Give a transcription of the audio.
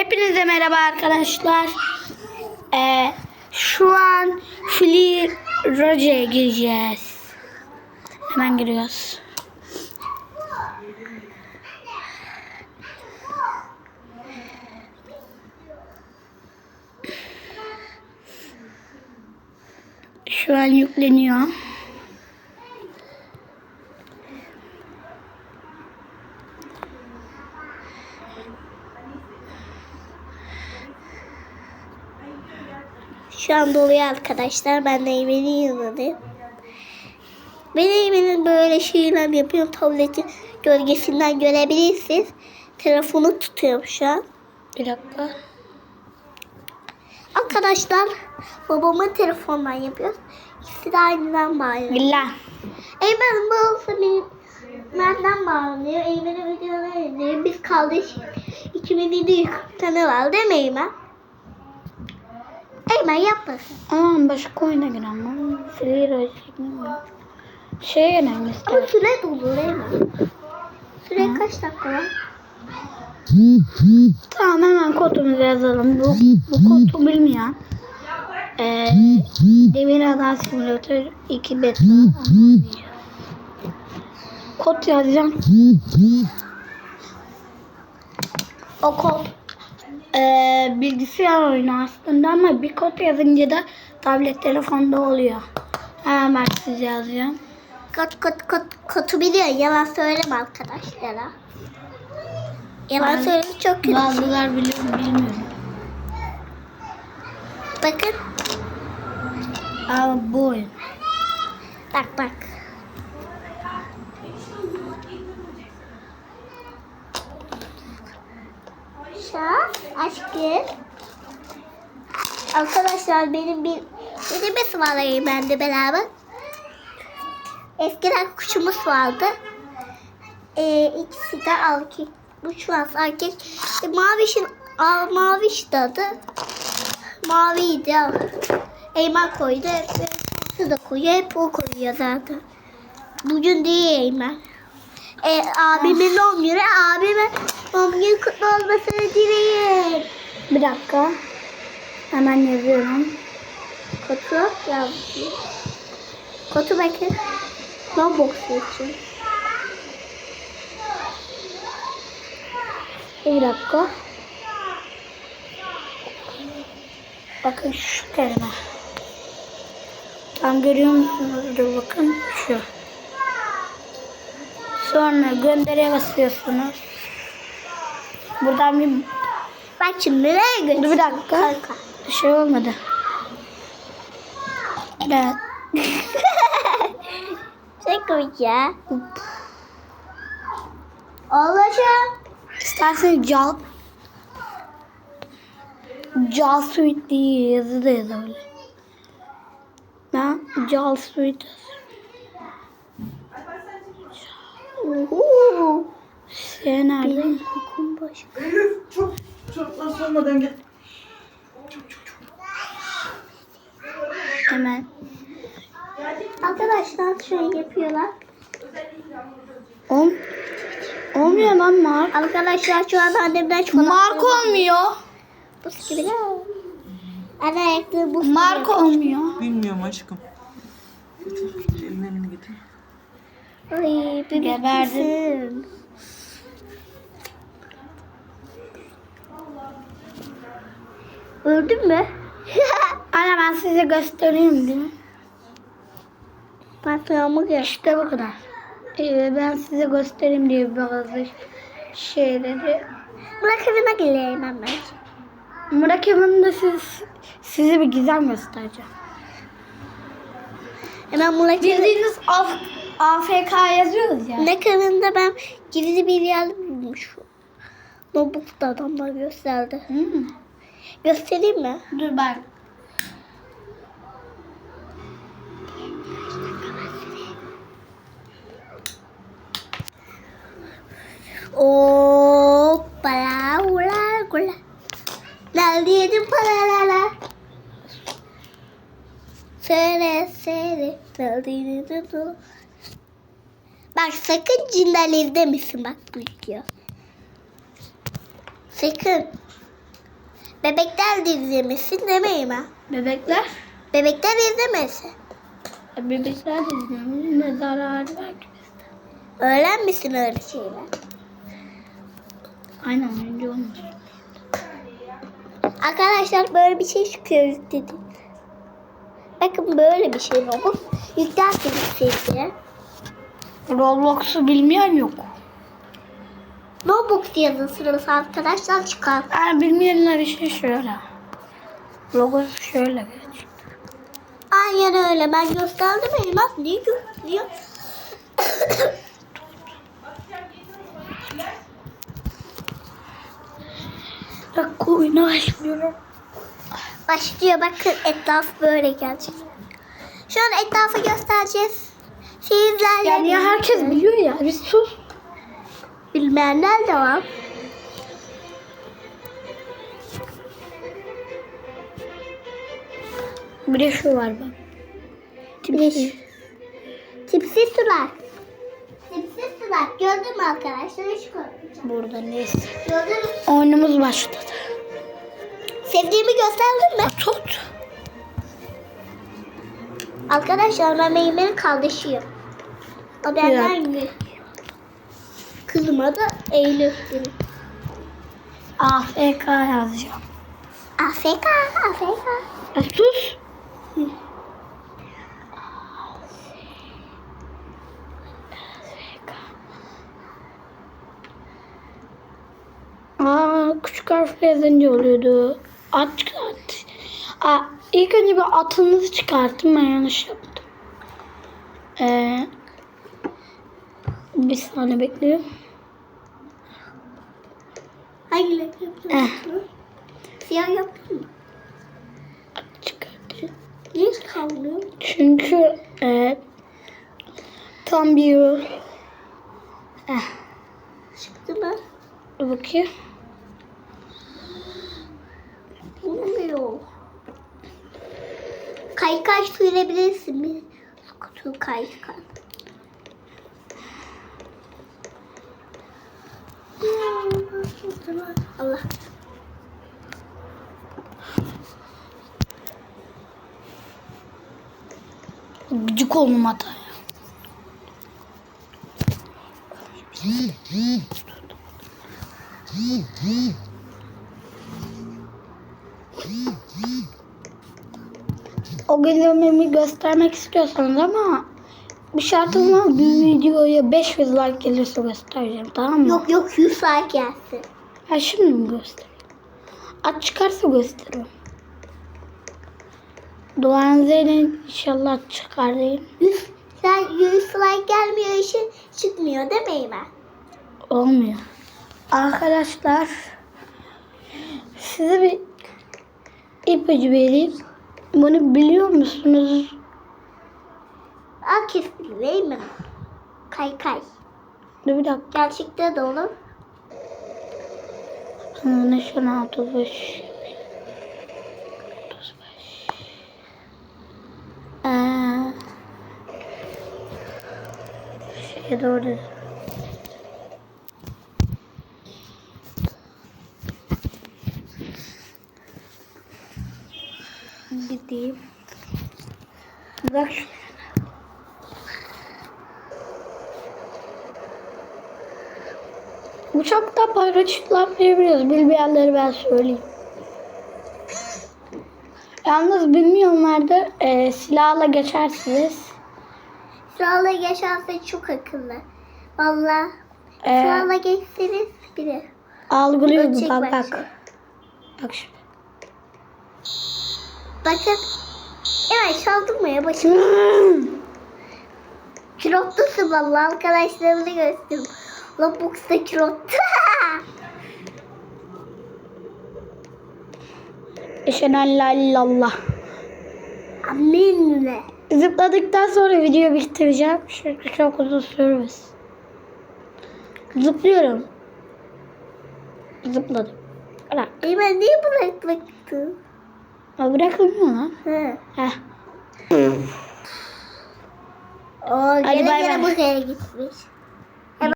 Hepinize merhaba arkadaşlar. Ee, şu an Free Roger'e gireceğiz. Hemen giriyoruz. Şu an yükleniyor. Şu an doluyor arkadaşlar. Ben de Eymen'in yanındayım. Ben Eymen'in böyle şeyler yapıyorum. Tabletin gölgesinden görebilirsiniz. Telefonu tutuyorum şu an. Bir dakika. Arkadaşlar babamın telefonundan yapıyoruz. İkisi de aynıdan bağırıyor. Billah. Eymen'in babası benim benden bağlanıyor. Eymen'e videolar indiriyor. Biz kardeş ikimizin de yıkıktanı var değil mi Eymen? Eymen yapmasın. Aman başka oyuna girelim. Free Roger girmiyor. Şeye girelim Ama süre dolu Eymen. Süre kaç dakika var? Tamam hemen kodumuzu yazalım. Bu, bu kodu bilmeyen. Ee, Demir Adam Simülatör 2 beta. Kod yazacağım. O kod ee, bilgisayar oyunu aslında ama bir kod yazınca da tablet telefonda oluyor. Hemen size yazacağım. Kot kot kot kotu biliyor. Yalan söyleme arkadaşlara. Yalan Ben- söyleme çok kötü. Bazılar biliyor bilmiyorum. Bakın. Aa, bu oyun. Bak bak. Şans aşkım. Arkadaşlar benim bir kedimiz var bende beraber. Eskiden kuşumuz vardı. Ee, ikisi de erkek. Bu şu an erkek. E, mavişin a, maviş de adı. Maviydi. Eymen koydu. Hep da koyuyor. Hep o koyuyor zaten. Bugün değil Eymen. E, abimin doğum günü. Abime doğum günü kutlu olmasını dileyin. Bir dakika. Hemen yazıyorum. Kutu yazdı. Kutu bakın. Roblox için. Bir dakika. Bakın şu kelime. Tam görüyor musunuz? Dur bakın şu. Sonra gönderiye basıyorsunuz. Buradan bir Bak şimdi nereye götürdün? Dur bir dakika. Kanka. şey olmadı. Evet. Çok komik ya. Oğluşum. İstersen cal cal suite diye yazı da yazabilir. Ben cal suite şey nerede? Benim kokum başka. Elif çok çok nasıl olmadan gel. Hemen. Arkadaşlar şöyle yapıyorlar. Ol, olmuyor lan Mark. Arkadaşlar şu an annemden çikolata. Mark olmuyor. Buz gibi ya. Anne ayakları buz gibi. Mark olmuyor. Bilmiyorum aşkım. Getir. Elini elini getir. Ay bebek Geberdim. Öldün mü? Anne ben size göstereyim değil mi? travma gel. İşte bu kadar. Ee, ben size göstereyim diye bazı şeyleri. Evine geleyim hemen. Murakabını da siz, size bir gizem göstereceğim. Hemen Murat Bildiğiniz Af AFK yazıyoruz ya. Ne kanalında ben gizli bir yer bulmuşum. Notebook'ta adamlar gösterdi. Hmm. Göstereyim mi? Dur bak. Hoppala ula ula. Neredeydim paralara? Söyle söyle. Neredeydim? Bak sakın cinler izlemesin bak video. Sakın. Bebekler de izlemesin demeyin ha. Bebekler. Bebekler izlemesin. E, Bebekler de. Ne zararı var ki? Öğrenmesin öyle şeyler. Aynen önce olmuş. Arkadaşlar böyle bir şey çıkıyor yükledik. Bakın böyle bir şey var. Bu yüklerseniz sevgiye. Roblox'u bilmeyen yok. Roblox yazısınız arkadaşlar çıkar. Yani bilmeyenler için şöyle. Logosu şöyle geç. Aynen öyle. Ben gösterdim elmas. Niye gösteriyor? Bak oyunu açmıyorum. Başlıyor. Bakın etraf böyle gelecek. Şu an etrafı göstereceğiz. Sizlerle Yani ya herkes biliyor ya. Biz sus. Bilmeyenler de var. Bir de şu var bak. Tipsiz. Tipsiz sular. Tipsiz sular. Gördün mü arkadaşlar? Hiç görmedim. Burada neyse. Gördün mü? Oyunumuz başladı. Sevdiğimi gösterdin mi? Tut. Arkadaşlar ben Meymen'in kardeşiyim. O benden dakika. Büyük. Kızım adı Eylül. benim. AFK yazacağım. Afrika, Afrika. Ya sus. Aa, küçük harfle yazınca oluyordu. At çıkart. Aa, ilk önce bir atınızı çıkarttım ben yanlış yaptım. Ee, bir saniye bekliyorum. Hangi renk yapıyorsun? Siyah yaptın mı? Çıkartıyorum. Niye kalmıyor? Çünkü e, tam bir. Eh, Çıktı mı? bakayım. Olmuyor. Kaykay sürebilirsin mi? Skutu kaykay. Allah. Gıcık olmam hata. O gözlemimi göstermek istiyorsanız ama bir şartım var. Bir videoya 500 like gelirse göstereceğim tamam mı? Yok yok 100 like gelsin. Ha şimdi mi göstereyim? At çıkarsa gösteriyorum. Doğan Zeynep inşallah çıkar değil. 100, sen 100 like gelmiyor işin çıkmıyor değil mi Eymen? Olmuyor. Arkadaşlar size bir ipucu vereyim. Bunu biliyor musunuz? Biliyor değil mi? Kaykay. Dur bir dakika. Gerçekte de olur. Ne şu an 35. 35. Ee, şeye paraşütle atlayabiliyoruz. Bilmeyenleri ben söyleyeyim. Yalnız bilmeyenler de e, silahla geçersiniz. Sırala geçerse çok akıllı. Valla E, sırala geçseniz bile. algılıyor bu Ölçek bak bak. Bak şimdi. Bakın. Evet çaldırmaya başım. Kilotlusun valla arkadaşlarımı gösterdim. Robux'ta kilotlu. Eşhedü la illallah. Amin. Zıpladıktan sonra videoyu bitireceğim. Çünkü çok uzun sürmez. Zıplıyorum. Zıpladım. Bırak. Eymen niye bırakmaktın? Ha, bırakılmıyor lan. He. Heh. Oo, gene bay gene bay. buraya gitmiş.